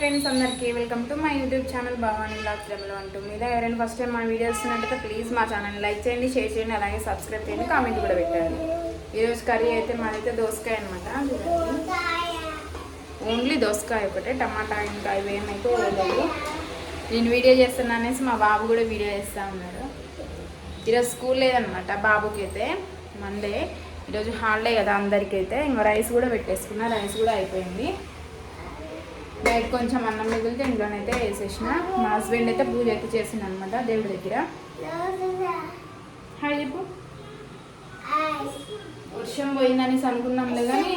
Friends అందరికీ welcome to my YouTube channel Bhavani blog జమలు అంటూ మీద ఎవరైనా ఫస్ట్ టైం మా వీడియోస్ ఉన్నట్టుగా ప్లీజ్ మా ఛానల్ లైక్ చేయండి షేర్ చేయండి అలాగే సబ్స్క్రైబ్ చేయండి కామెంట్ కూడా పెట్టాలి ఈరోజు కర్రీ అయితే మాదైతే దోసకాయ అనమాట ఓన్లీ దోసకాయ ఒకటే టమాటా ఇంకా ఇవి ఏమైతే వేయలేదు నేను వీడియో చేస్తున్నా అనేసి మా బాబు కూడా వీడియో చేస్తూ ఉన్నారు. ఈరోజు స్కూల్ లేదనమాట బాబుకి అయితే మండే ఈరోజు హాలిడే కదా అందరికైతే. ఇంకా రైస్ కూడా పెట్టేసుకున్నా రైస్ కూడా అయిపోయింది. నైట్ కొంచెం అన్నం మిగిలితే ఇంట్లోనైతే వేసేసిన. మా హస్బెండ్ అయితే పూజ అయితే చేసింది అనమాట దేవుడి దగ్గర. హాయ్ చెప్పు వర్షం పోయిందనేసి అనుకున్నాంలే కానీ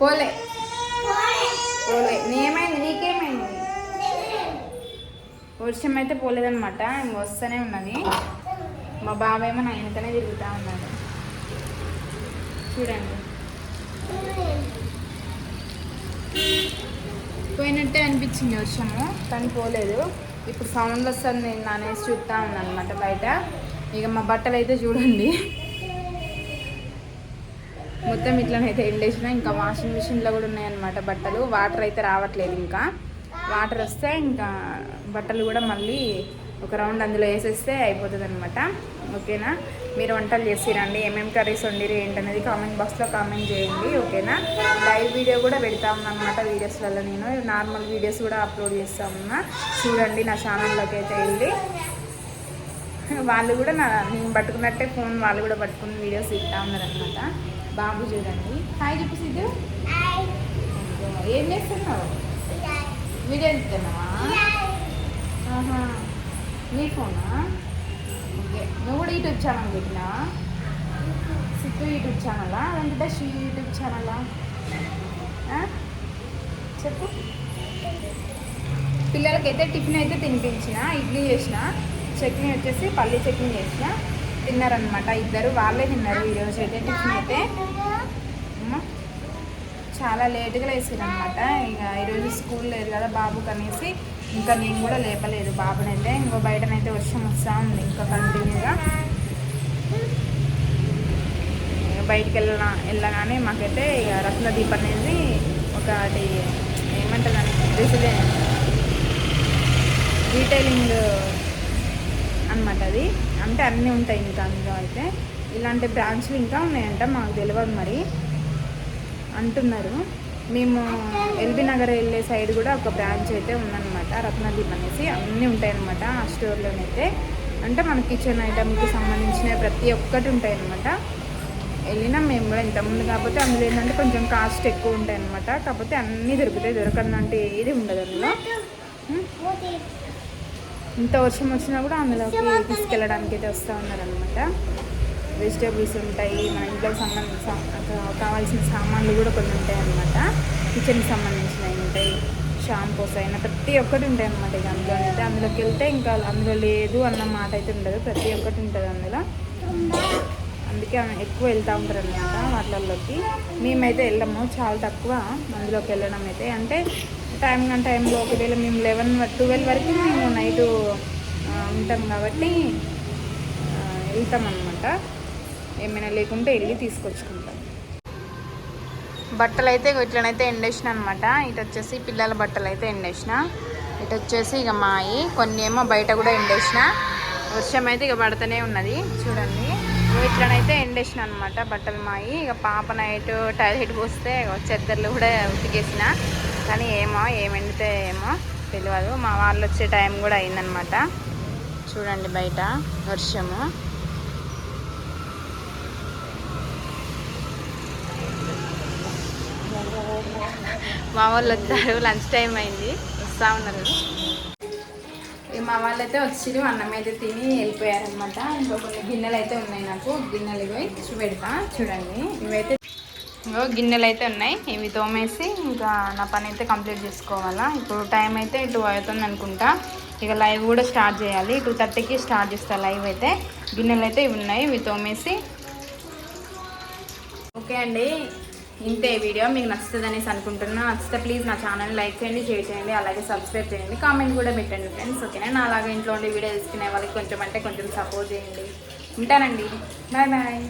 పోలే. పోలే. నేమైంది నీకేమైంది? వర్షం అయితే పోలేదనమాట వస్తూనే ఉన్నది. మా బాబాయ్ నా ఆయనతోనే తిరుగుతూ ఉన్నాడు. చూడండి. పోయినట్టే అనిపించింది వర్షము కానీ పోలేదు. ఇప్పుడు సౌండ్ వస్తుంది నేను నానేసి చూస్తా ఉన్నాను అనమాట బయట. ఇక మా బట్టలు అయితే చూడండి. మొత్తం ఇట్లనైతే ఎండేసిన ఇంకా వాషింగ్ మిషన్లో కూడా ఉన్నాయన్నమాట బట్టలు. వాటర్ అయితే రావట్లేదు ఇంకా. వాటర్ వస్తే ఇంకా బట్టలు కూడా మళ్ళీ ఒక రౌండ్ అందులో వేసేస్తే అయిపోతుంది అనమాట ఓకేనా? మీరు వంటలు చేసిరండి ఏమేమి కర్రీస్ వండిరు ఏంటనేది కామెంట్ బాక్స్లో కామెంట్ చేయండి ఓకేనా? లైవ్ వీడియో కూడా పెడతా అనమాట వీడియోస్లలో నేను. నార్మల్ వీడియోస్ కూడా అప్లోడ్ చేస్తా ఉన్నా. చూడండి నా ఛానల్లోకి అయితే వెళ్ళి. వాళ్ళు కూడా నా నేను పట్టుకున్నట్టే ఫోన్ వాళ్ళు కూడా పట్టుకుని వీడియోస్ ఇస్తా ఉన్నారనమాట బాబు చూడండి. హాయ్ చెప్పు సిద్ధు. ఏం చేస్తున్నావు? వీడియో ఇస్తున్నావా ఫోనా ఓకే. నువ్వు కూడా యూట్యూబ్ ఛానల్ పెట్టినా? సిద్ధు యూట్యూబ్ ఛానలా? వెంకటేష్ యూట్యూబ్ ఛానలా? ఆ? చెప్పు. పిల్లలకైతే టిఫిన్ అయితే తినిపించిన ఇడ్లీ చేసిన చట్నీ వచ్చేసి పల్లి చట్నీ చేసిన తిన్నారనమాట ఇద్దరు వాళ్ళే తిన్నారు. ఈరోజు అయితే టిఫిన్ అయితే. అమ్మా. చాలా లేటుగా లేచారనమాట ఇక ఈరోజు స్కూల్ లేదు కదా బాబుకి అనేసి ఇంకా నేను కూడా లేపలేదు. బాబునైతే ఇంకో బయటనైతే వర్షం వస్తూ ఉంది. ఇంకా కంటిన్యూగా బయటికి వెళ్ళ వెళ్ళగానే మాకైతే ఇక రత్నదీప్ అనేది ఒకటి ఏమంటారు రెసిడెంట్ రీటైలింగ్ అనమాట అది. అంటే అన్నీ ఉంటాయి ఇంకా అందులో అయితే. ఇలాంటి బ్రాంచ్లు ఇంకా ఉన్నాయంట మాకు తెలియదు మరి. అంటున్నారు. మేము ఎల్బీ నగర్ వెళ్ళే సైడ్ కూడా ఒక బ్రాంచ్ అయితే ఉందన్నమాట రత్నదీప్ అనేసి. అన్నీ ఉంటాయన్నమాట ఆ స్టోర్లోనైతే. అంటే మన కిచెన్ ఐటమ్కి సంబంధించిన ప్రతి ఒక్కటి ఉంటాయన్నమాట. వెళ్ళినా మేము కూడా ఇంతకుముందు కాకపోతే అందులో ఏంటంటే కొంచెం కాస్ట్ ఎక్కువ ఉంటాయి అనమాట కాకపోతే అన్నీ దొరుకుతాయి దొరకదంటే ఏది ఉండదు అందులో. ఇంత వర్షం వచ్చినా కూడా అందులోకి తీసుకెళ్ళడానికి అయితే వస్తూ ఉన్నారనమాట వెజిటేబుల్స్ ఉంటాయి మన ఇంట్లోకి సంబంధించిన కావాల్సిన సామాన్లు కూడా కొన్ని ఉంటాయి అన్నమాట. కిచెన్కి సంబంధించినవి ఉంటాయి షాంపూస్ అయినా ప్రతి ఒక్కటి ఉంటాయి అన్నమాట ఇక అందులో. అయితే అందులోకి వెళ్తే ఇంకా అందులో లేదు అన్న మాట అయితే ఉండదు ప్రతి ఒక్కటి ఉంటుంది అందులో. అందుకే ఎక్కువ వెళ్తూ ఉంటారు అనమాట వాటిల్లోకి. మేమైతే వెళ్ళము చాలా తక్కువ అందులోకి వెళ్ళడం అయితే. అంటే టైం కానీ టైంలో ఒకవేళ మేము లెవెన్ ట్వెల్వ్ వరకు మేము నైట్ ఉంటాం కాబట్టి వెళ్తాం అనమాట ఏమైనా లేకుంటే వెళ్ళి తీసుకొచ్చుకుంటాం. బట్టలు అయితే ఇట్లనైతే ఎండేసిన అనమాట ఇటు వచ్చేసి పిల్లల బట్టలు అయితే ఎండేసిన. ఇటు వచ్చేసి ఇక మాయి కొన్ని ఏమో బయట కూడా ఎండేసిన. వర్షం అయితే ఇక పడుతూనే ఉన్నది చూడండి. ఇట్లనైతే ఎండేసిన అనమాట బట్టలు మాయి. ఇక పాప నైట్ టాయిలెట్ పోస్తే చెద్దర్లు కూడా ఉతికేసిన. కానీ ఏమో ఏం ఎండితే ఏమో తెలియదు మా వాళ్ళు వచ్చే టైం కూడా అయిందనమాట చూడండి బయట వర్షము. మా వాళ్ళు వచ్చారు లంచ్ టైం అయింది. వస్తూ ఉన్నారు మా వాళ్ళు అయితే వచ్చిరు అన్నం అయితే తిని వెళ్ళిపోయారనమాట ఇంకో కొన్ని గిన్నెలు అయితే ఉన్నాయి నాకు. గిన్నెలు ఇవి చూపెడతా చూడండి. ఇవైతే ఇంకో గిన్నెలు అయితే ఉన్నాయి. ఇవి తోమేసి ఇంకా నా పని అయితే కంప్లీట్ చేసుకోవాలా. ఇప్పుడు టైం అయితే టూ అవుతుంది అనుకుంటా. ఇక లైవ్ కూడా స్టార్ట్ చేయాలి. టూ థర్టీకి స్టార్ట్ చేస్తా లైవ్ అయితే. గిన్నెలు అయితే ఇవి ఉన్నాయి. ఇవి తోమేసి. ఓకే అండి. ఇంతే వీడియో మీకు నచ్చుతుంది అనేసి అనుకుంటున్నా. నచ్చితే ప్లీజ్ నా ఛానల్ లైక్ చేయండి షేర్ చేయండి అలాగే సబ్స్క్రైబ్ చేయండి కామెంట్ కూడా పెట్టండి ఫ్రెండ్స్ ఓకేనా నా? అలాగే ఇంట్లో ఉండే వీడియో తీసుకునే వాళ్ళకి కొంచెం అంటే కొంచెం సపోర్ట్ చేయండి. ఉంటానండి. Bye bye